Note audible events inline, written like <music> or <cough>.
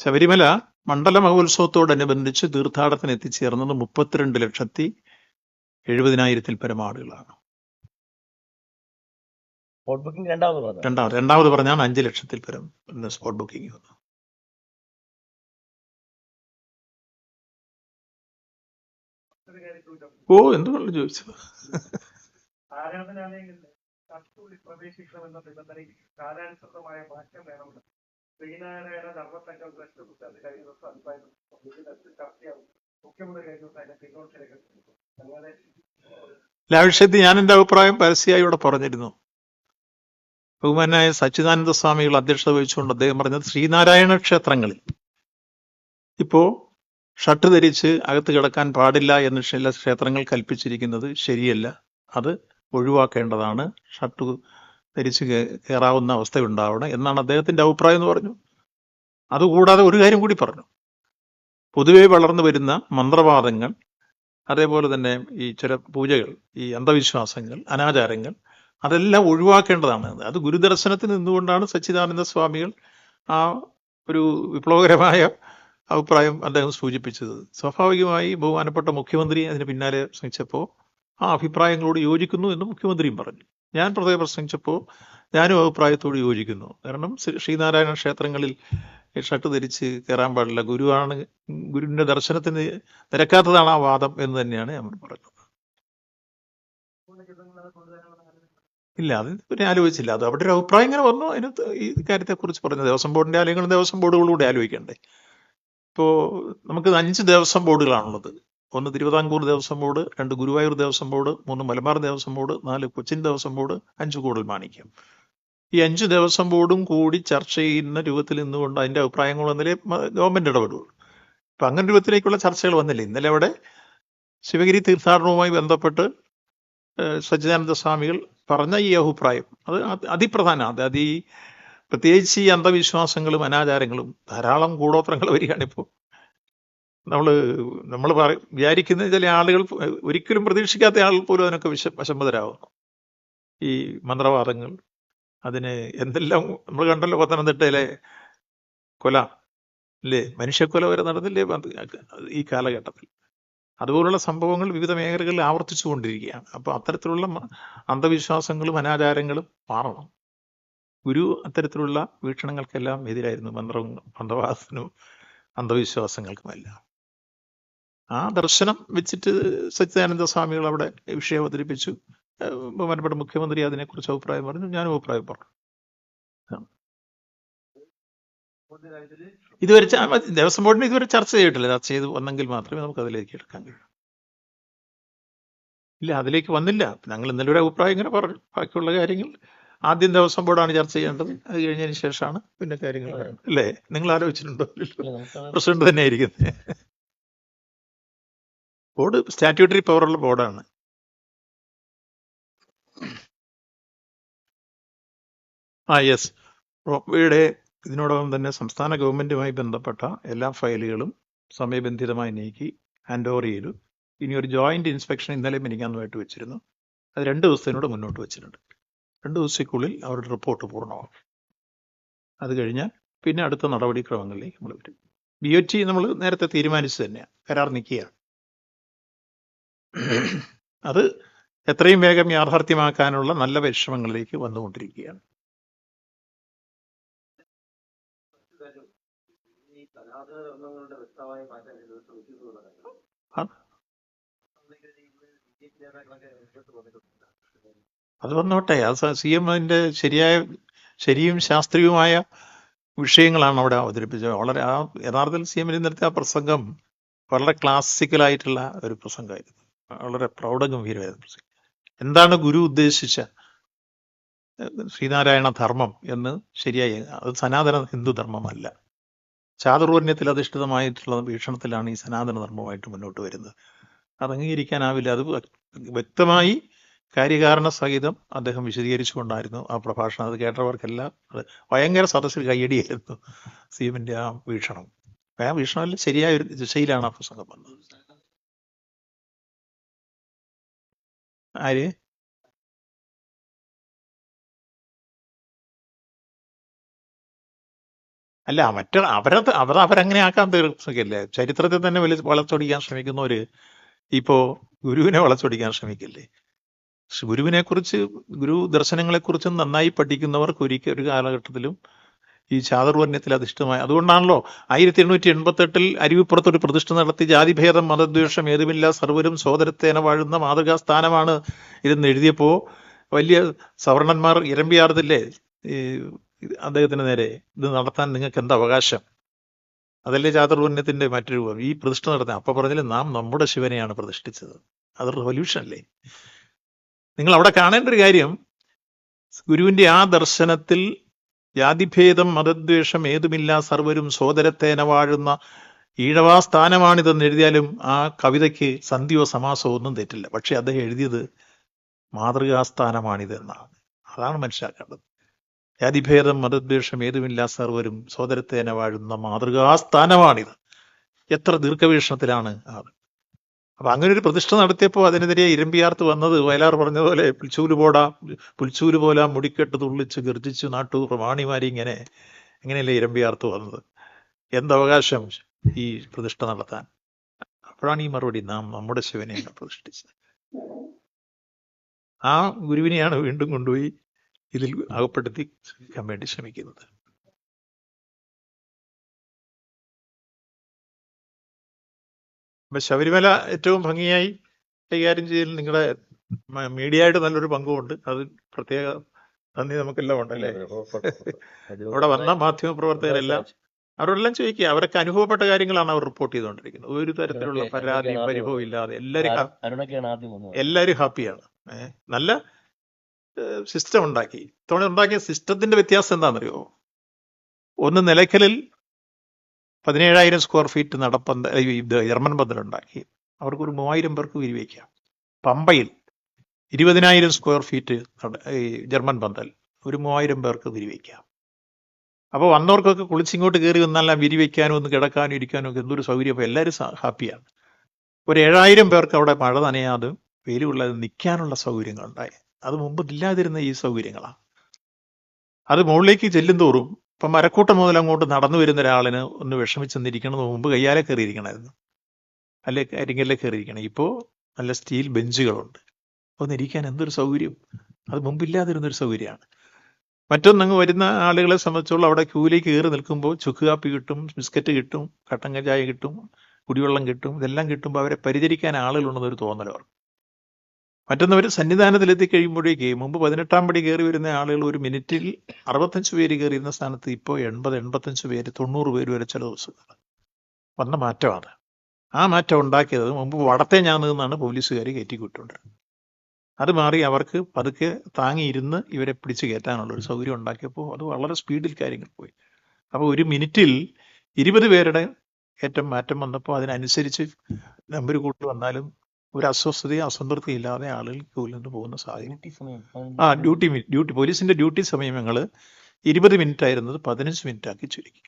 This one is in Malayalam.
ശബരിമല മണ്ഡല മഹോത്സവത്തോടനുബന്ധിച്ച് തീർത്ഥാടനത്തിന് എത്തിച്ചേർന്നത് മുപ്പത്തിരണ്ട് ലക്ഷത്തി എഴുപതിനായിരത്തിൽ പരം ആളുകളാണ്. സ്പോട്ട് ബുക്കിംഗ് രണ്ടാമത് പറഞ്ഞു രണ്ടാമത് രണ്ടാമത് പറഞ്ഞാണ് അഞ്ച് ലക്ഷത്തിൽ പരം സ്പോട്ട് ബുക്കിംഗ് വന്നു ഓ എന്തുകൊണ്ട് ചോദിച്ചത്? ആരാധനാലയങ്ങളിൽ കസ്തൂരി പ്രവേശിക്കണമെന്ന നിബന്ധനയിൽ കാലാനുസൃതമായ മാറ്റം വേണമെന്ന് ശ്രീനാരായണ ധർമ്മസംഘം ആ ഞാൻ എന്റെ അഭിപ്രായം പരസ്യമായി ഇവിടെ പറഞ്ഞിരുന്നു. ബഹുമാനായ സച്ചിദാനന്ദ സ്വാമികൾ അധ്യക്ഷത വഹിച്ചുകൊണ്ട് അദ്ദേഹം പറഞ്ഞത് ശ്രീനാരായണ ക്ഷേത്രങ്ങളിൽ. ഇപ്പോ ഷർട്ട് ധരിച്ച് അകത്ത് കിടക്കാൻ പാടില്ല എന്ന് ചില ക്ഷേത്രങ്ങൾ കൽപ്പിച്ചിരിക്കുന്നത് ശരിയല്ല. അത് ഒഴിവാക്കേണ്ടതാണ്. ഷർട്ട് ധരിച്ച് കയറാവുന്ന അവസ്ഥയുണ്ടാവണം എന്നാണ് അദ്ദേഹത്തിന്റെ അഭിപ്രായം എന്ന് പറഞ്ഞു. അതുകൂടാതെ ഒരു കാര്യം കൂടി പറഞ്ഞു. പൊതുവെ വളർന്നു വരുന്ന മന്ത്രവാദങ്ങൾ അതേപോലെ തന്നെ ഈ ചില പൂജകൾ ഈ അന്ധവിശ്വാസങ്ങൾ അനാചാരങ്ങൾ അതെല്ലാം ഒഴിവാക്കേണ്ടതാണ്. അത് ഗുരുദർശനത്തിൽ നിന്നുകൊണ്ടാണ് സച്ചിദാനന്ദ സ്വാമികൾ ആ ഒരു വിപ്ലവകരമായ അഭിപ്രായം അദ്ദേഹം സൂചിപ്പിച്ചത്. സ്വാഭാവികമായി ബഹുമാനപ്പെട്ട മുഖ്യമന്ത്രി അതിന് പിന്നാലെ ശ്രമിച്ചപ്പോൾ ആ അഭിപ്രായങ്ങളോട് യോജിക്കുന്നു എന്ന് മുഖ്യമന്ത്രിയും പറഞ്ഞു. ഞാൻ പ്രത്യേകം പ്രസംഗിച്ചപ്പോൾ ഞാനും അഭിപ്രായത്തോട് യോജിക്കുന്നു. കാരണം ശ്രീനാരായണ ക്ഷേത്രങ്ങളിൽ ഷർട്ട് ധരിച്ച് കയറാൻ പാടില്ല. ഗുരുവാണ് ഗുരുവിന്റെ ദർശനത്തിന് നിരക്കാത്തതാണ് ആ വാദം എന്ന് തന്നെയാണ് ഞാൻ പറഞ്ഞത് ഇല്ല അത് പിന്നെ ആലോചിച്ചില്ല. അത് അവിടെ ഒരു അഭിപ്രായം ഇങ്ങനെ വന്നു. അതിന് ഈ കാര്യത്തെക്കുറിച്ച് പറഞ്ഞു ദേവസ്വം ബോർഡിന്റെ ആലയങ്ങളും ദേവസ്വം ബോർഡുകളൂടെ ആലോചിക്കണ്ടേ? ഇപ്പോ നമുക്ക് അഞ്ച് ദേവസ്വം ബോർഡുകളാണുള്ളത്. ഒന്ന് തിരുവിതാംകൂർ ദേവസ്വം ബോർഡ് രണ്ട് ഗുരുവായൂർ ദേവസ്വം ബോർഡ് മൂന്ന് മലബാർ ദേവസ്വം ബോർഡ് നാല് കൊച്ചിൻ ദേവസ്വം ബോർഡ് അഞ്ച് കൂടൽ മാണിക്യം. ഈ അഞ്ച് ദേവസ്വം ബോർഡും കൂടി ചർച്ച ചെയ്യുന്ന രൂപത്തിൽ നിന്നുകൊണ്ട് അതിന്റെ അഭിപ്രായങ്ങൾ വന്നാലേ ഗവൺമെന്റ് ഇടപെടുള്ളൂ. അപ്പൊ അങ്ങനെ രൂപത്തിലേക്കുള്ള ചർച്ചകൾ വന്നില്ല. ഇന്നലെ അവിടെ ശിവഗിരി തീർത്ഥാടനവുമായി ബന്ധപ്പെട്ട് സച്ചിദാനന്ദ സ്വാമികൾ പറഞ്ഞ ഈ അഭിപ്രായം. അത് അതിപ്രധാന. അത് ഈ പ്രത്യേകിച്ച് ഈ അന്ധവിശ്വാസങ്ങളും അനാചാരങ്ങളും ധാരാളം കൂടോത്രങ്ങൾ വരികയാണ് ഇപ്പോൾ നമ്മൾ നമ്മൾ വിചാരിക്കുന്ന ചില ആളുകൾ ഒരിക്കലും പ്രതീക്ഷിക്കാത്ത ആളുകൾ പോലും അതിനൊക്കെ വിശ വശംബതരാകുന്നു ഈ മന്ത്രവാദങ്ങൾ അതിന് എന്തെല്ലാം നമ്മൾ കണ്ടല്ലോ പത്തനംതിട്ടയിലെ കൊല അല്ലേ മനുഷ്യക്കൊല വരെ നടന്നില്ലേ ഈ കാലഘട്ടത്തിൽ. അതുപോലുള്ള സംഭവങ്ങൾ വിവിധ മേഖലകളിൽ ആവർത്തിച്ചു കൊണ്ടിരിക്കുകയാണ് അപ്പോൾ അത്തരത്തിലുള്ള അന്ധവിശ്വാസങ്ങളും അനാചാരങ്ങളും മാറണം ഗുരു അത്തരത്തിലുള്ള വീക്ഷണങ്ങൾക്കെല്ലാം എതിരായിരുന്നു മന്ത്രവും മന്ത്രവാദത്തിനും അന്ധവിശ്വാസങ്ങൾക്കുമെല്ലാം. ആ ദർശനം വെച്ചിട്ട് സച്ചിദാനന്ദ സ്വാമികൾ അവിടെ വിഷയം അവതരിപ്പിച്ചു. ബഹുമാനപ്പെട്ട മുഖ്യമന്ത്രി അതിനെക്കുറിച്ച് അഭിപ്രായം പറഞ്ഞു. ഞാനും അഭിപ്രായം പറഞ്ഞു. ഇതുവരെ ദേവസ്വം ബോർഡിന് ഇതുവരെ ചർച്ച ചെയ്തിട്ടില്ല. ചർച്ച ചെയ്ത് വന്നെങ്കിൽ മാത്രമേ നമുക്ക് അതിലേക്ക് എടുക്കാൻ കഴിയൂ. ഇല്ല അതിലേക്ക് വന്നില്ല. ഞങ്ങൾ ഇന്നലെ ഒരു അഭിപ്രായം ഇങ്ങനെ പറഞ്ഞു. ബാക്കിയുള്ള കാര്യങ്ങൾ ആദ്യം ദേവസ്വം ബോർഡാണ് ചർച്ച ചെയ്യേണ്ടത്. അത് കഴിഞ്ഞതിന് ശേഷമാണ് പിന്നെ കാര്യങ്ങൾ. അല്ലേ? നിങ്ങൾ ആലോചിച്ചിട്ടുണ്ടോ? പ്രസിഡന്റ് തന്നെ ആയിരിക്കുന്നത് ബോർഡ് സ്റ്റാറ്റ്യൂട്ടറി പവറുള്ള ബോർഡാണ്. ആ യെസ്. റോപ്വേയുടെ ഇതിനോടകം തന്നെ സംസ്ഥാന ഗവൺമെന്റുമായി ബന്ധപ്പെട്ട എല്ലാ ഫയലുകളും സമയബന്ധിതമായി നീക്കി ഹാൻഡ് ഓവർ ചെയ്തു. ഇനി ഒരു ജോയിന്റ് ഇൻസ്പെക്ഷൻ ഇന്നലെ മിനിങ്ങാന്നുമായിട്ട് വെച്ചിരുന്നു. അത് രണ്ട് ദിവസത്തിനോട് മുന്നോട്ട് വെച്ചിട്ടുണ്ട്. രണ്ട് ദിവസത്തിനുള്ളിൽ അവരുടെ റിപ്പോർട്ട് പൂർണമാകും. അത് കഴിഞ്ഞാൽ പിന്നെ അടുത്ത നടപടിക്രമങ്ങളിലേക്ക് നമ്മൾ വരും. ബി ഒ ടി നമ്മൾ നേരത്തെ തീരുമാനിച്ചു തന്നെയാണ്. കരാർ നിൽക്കുകയാണ് അത് എത്രയും വേഗം യാഥാർത്ഥ്യമാക്കാനുള്ള നല്ല പരിശ്രമങ്ങളിലേക്ക് വന്നുകൊണ്ടിരിക്കുകയാണ്. അത് വന്നോട്ടെ. അത് സി എം അതിന്റെ ശരിയായ ശരിയും ശാസ്ത്രീയവുമായ വിഷയങ്ങളാണ് അവിടെ അവതരിപ്പിച്ചത്. വളരെ ആ യഥാർത്ഥത്തിൽ സി എമ്മിന് നിർത്തിയ ആ പ്രസംഗം വളരെ ക്ലാസിക്കലായിട്ടുള്ള ഒരു പ്രസംഗമായിരുന്നു. വളരെ പ്രൗഢഗംഭീരമായിരുന്നു പ്രസംഗം എന്താണ് ഗുരു ഉദ്ദേശിച്ച ശ്രീനാരായണ ധർമ്മം എന്ന് ശരിയായി അത് സനാതന ഹിന്ദു ധർമ്മമല്ല. ചാതുർവർണ്യത്തിൽ അധിഷ്ഠിതമായിട്ടുള്ള വീക്ഷണത്തിലാണ് ഈ സനാതന ധർമ്മമായിട്ട് മുന്നോട്ട് വരുന്നത്. അത് അംഗീകരിക്കാനാവില്ല. അത് വ്യക്തമായി കാര്യകാരണ സഹിതം അദ്ദേഹം വിശദീകരിച്ചുകൊണ്ടായിരുന്നു ആ പ്രഭാഷണം. അത് കേട്ടവർക്കെല്ലാം ഭയങ്കര സദസ്സിൽ കയ്യടിയായിരുന്നു. സി എമ്മിന്റെ ആ വീക്ഷണം. ആ വീക്ഷണമല്ല ശരിയായ ഒരു ദിശയിലാണ് ആ പ്രസംഗം വന്നത്. ആര്? അല്ല മറ്റ അവരത് അവർ അവരങ്ങനെ ആക്കാൻ തീർച്ചയില്ലേ ചരിത്രത്തെ തന്നെ വലിയ വളച്ചൊടിക്കാൻ ശ്രമിക്കുന്നവര് ഇപ്പോ ഗുരുവിനെ വളച്ചൊടിക്കാൻ ശ്രമിക്കില്ലേ? ഗുരുവിനെ കുറിച്ച് ഗുരു ദർശനങ്ങളെ കുറിച്ച് നന്നായി പഠിക്കുന്നവർക്ക് ഒരിക്കൽ ഒരു കാലഘട്ടത്തിലും ഈ ചാതുർവർണയത്തിൽ അധിഷ്ഠിതമായ അതുകൊണ്ടാണല്ലോ ആയിരത്തി എണ്ണൂറ്റി എൺപത്തി എട്ടിൽ അരുവിപ്പുറത്ത് ഒരു പ്രതിഷ്ഠ നടത്തി ജാതിഭേദം മതദ്വേഷം ഏതുമില്ല സർവരും സോദരത്തേന വാഴുന്ന മാതൃകാ സ്ഥാനമാണ് ഇതെന്ന് എഴുതിയപ്പോ വലിയ സവർണന്മാർ ഇരമ്പിയാർന്നില്ലേ ഈ അദ്ദേഹത്തിന് നേരെ ഇത് നടത്താൻ നിങ്ങൾക്ക് എന്താ അവകാശം? അതല്ലേ ചാതുർവർണയത്തിന്റെ മറ്റൊരു രൂപം. ഈ പ്രതിഷ്ഠ നടത്താൻ അപ്പൊ പറഞ്ഞില്ലേ നാം നമ്മുടെ ശിവനെയാണ് പ്രതിഷ്ഠിച്ചത്. അത് റെവല്യൂഷൻ അല്ലേ? നിങ്ങൾ അവിടെ കാണേണ്ട ഒരു കാര്യം ഗുരുവിന്റെ ആ ദർശനത്തിൽ ജാതിഭേദം മതദ്വേഷം ഏതുമില്ല സർവരും സോദരത്തേന വാഴുന്ന ഈഴവാ സ്ഥാനമാണിതെന്ന് എഴുതിയാലും ആ കവിതയ്ക്ക് സന്ധിയോ സമാസോ ഒന്നും തെറ്റില്ല. പക്ഷെ അദ്ദേഹം എഴുതിയത് മാതൃകാസ്ഥാനമാണിതെന്നാണ് അതാണ് മനസ്സിലാക്കേണ്ടത്. ജാതിഭേദം മതദ്വേഷം ഏതുമില്ല സർവരും സോദരത്തേന വാഴുന്ന മാതൃകാസ്ഥാനമാണിത്. എത്ര ദീർഘവീക്ഷണത്തിലാണ് അത്. അപ്പൊ അങ്ങനെ ഒരു പ്രതിഷ്ഠ നടത്തിയപ്പോൾ അതിനെതിരെ ഇരമ്പിയാർത്ത് വന്നത് വയലാർ പറഞ്ഞതുപോലെ പുൽച്ചൂൽ പോടാ പുൽച്ചൂൽ പോല മുടിക്കെട്ട് തുള്ളിച്ച് ഗർജിച്ച് നാട്ടു പ്രമാണിമാരി ഇങ്ങനെ ഇങ്ങനെയല്ലേ ഇരമ്പിയാർത്ത് വന്നത്? എന്തവകാശം ഈ പ്രതിഷ്ഠ നടത്താൻ? അപ്പോഴാണ് ഈ മറുപടി നാം നമ്മുടെ ശിവനെയാണ് പ്രതിഷ്ഠിച്ചത്. ആ ഗുരുവിനെയാണ് വീണ്ടും കൊണ്ടുപോയി ഇതിൽ അകപ്പെടുത്തി ശ്രമിക്കുന്നത്. അപ്പൊ ശബരിമല ഏറ്റവും ഭംഗിയായി കൈകാര്യം ചെയ്യൽ നിങ്ങളുടെ മീഡിയയായിട്ട് നല്ലൊരു പങ്കുമുണ്ട്. അത് പ്രത്യേക നന്ദി നമുക്കെല്ലാം ഉണ്ടല്ലേ <laughs> അവിടെ വന്ന മാധ്യമ പ്രവർത്തകരെല്ലാം അവരോടെല്ലാം ചോദിക്കുക. അവരൊക്കെ അനുഭവപ്പെട്ട കാര്യങ്ങളാണ് അവർ റിപ്പോർട്ട് ചെയ്തുകൊണ്ടിരിക്കുന്നത്. ഒരു തരത്തിലുള്ള പരാതി പരാതിയും പരിഭവം ഇല്ലാതെ എല്ലാവരും എല്ലാവരും ഹാപ്പിയാണ്. നല്ല സിസ്റ്റം ഉണ്ടാക്കി. ഇത്തവണ ഉണ്ടാക്കിയ സിസ്റ്റത്തിന്റെ വ്യത്യാസം എന്താണെന്നറിയോ? ഒന്ന് നിലയ്ക്കലിൽ പതിനേഴായിരം സ്ക്വയർ ഫീറ്റ് നടപ്പന്ത ഇത് ജർമ്മൻ പന്തൽ ഉണ്ടാക്കി അവർക്ക് ഒരു മൂവായിരം പേർക്ക് വിരിവയ്ക്കാം പമ്പയിൽ ഇരുപതിനായിരം സ്ക്വയർ ഫീറ്റ് ജർമ്മൻ പന്തൽ. ഒരു മൂവായിരം പേർക്ക് വിരിവയ്ക്കാം അപ്പോൾ വന്നവർക്കൊക്കെ കുളിച്ചിങ്ങോട്ട് കയറി വന്നാൽ വിരിവയ്ക്കാനും ഒന്ന് കിടക്കാനും ഇരിക്കാനും ഒക്കെ എന്തൊരു സൗകര്യം. അപ്പോൾ എല്ലാവരും ഹാപ്പിയാണ്. ഒരു ഏഴായിരം പേർക്ക് അവിടെ മഴ നനയാതെ വെയിലുള്ളത് നിൽക്കാനുള്ള സൗകര്യങ്ങളുണ്ടായി. അത് മുമ്പ് ഇല്ലാതിരുന്ന ഈ സൗകര്യങ്ങളാണ്. അത് മുകളിലേക്ക് ചെല്ലും തോറും ഇപ്പം മരക്കൂട്ടം മുതൽ അങ്ങോട്ട് നടന്നു വരുന്ന ഒരാളിന് ഒന്ന് വിഷമിച്ചെന്നിരിക്കണം മുമ്പ് കയ്യാലെ കയറിയിരിക്കണമായിരുന്നു അല്ലെ കരിങ്കല്ലെ കയറിയിരിക്കണം. ഇപ്പോൾ നല്ല സ്റ്റീൽ ബെഞ്ചുകളുണ്ട്. ഒന്നിരിക്കാൻ എന്തൊരു സൗകര്യം? അത് മുമ്പില്ലാതിരുന്നൊരു സൗകര്യമാണ് മറ്റൊന്നങ്ങ് വരുന്ന ആളുകളെ സംബന്ധിച്ചോളം അവിടെ ക്യൂലേക്ക് കയറി നിൽക്കുമ്പോൾ ചുക്ക് കാപ്പി കിട്ടും ബിസ്ക്കറ്റ് കിട്ടും കട്ടൻ കഞ്ചായ കിട്ടും കുടിവെള്ളം കിട്ടും ഇതെല്ലാം കിട്ടുമ്പോൾ അവരെ പരിചരിക്കാൻ ആളുകളുണ്ടെന്നൊരു തോന്നൽ അവർക്ക്. മറ്റൊന്നവർ സന്നിധാനത്തിലെത്തി കഴിയുമ്പോഴേക്ക് മുമ്പ് പതിനെട്ടാം പടി കയറി വരുന്ന ആളുകൾ ഒരു മിനിറ്റിൽ അറുപത്തഞ്ച് പേര് കയറിയിരുന്ന സ്ഥാനത്ത് ഇപ്പോൾ എൺപത് എൺപത്തഞ്ച് പേര് തൊണ്ണൂറ് പേര് വരെ ചില ദിവസങ്ങൾ വന്ന മാറ്റമാണ്. ആ മാറ്റം ഉണ്ടാക്കിയത് മുമ്പ് വടത്തെ ഞാൻ നിന്നാണ് പോലീസുകാർ കയറ്റിക്കൊണ്ടിരുന്നത് അത് മാറി അവർക്ക് പതുക്കെ താങ്ങിയിരുന്ന് ഇവരെ പിടിച്ചു കയറ്റാനുള്ള ഒരു സൗകര്യം ഉണ്ടാക്കിയപ്പോൾ അത് വളരെ സ്പീഡിൽ കാര്യങ്ങൾ പോയി. അപ്പോൾ ഒരു മിനിറ്റിൽ ഇരുപത് പേരുടെ ഏറ്റവും മാറ്റം വന്നപ്പോൾ അതിനനുസരിച്ച് നമ്പർ കൂട്ടി വന്നാലും ഒരു അസ്വസ്ഥതയും അസംതൃപ്തിയും ഇല്ലാതെ ആളുകൾ ക്യൂവിൽ നിന്ന് പോകുന്ന സാഹചര്യം. ആ ഡ്യൂട്ടി ഡ്യൂട്ടി പോലീസിന്റെ ഡ്യൂട്ടി സമയം ഞങ്ങൾ ഇരുപത് മിനിറ്റ് ആയിരുന്നത് പതിനഞ്ച് മിനിറ്റ് ആക്കി ചുരുക്കി.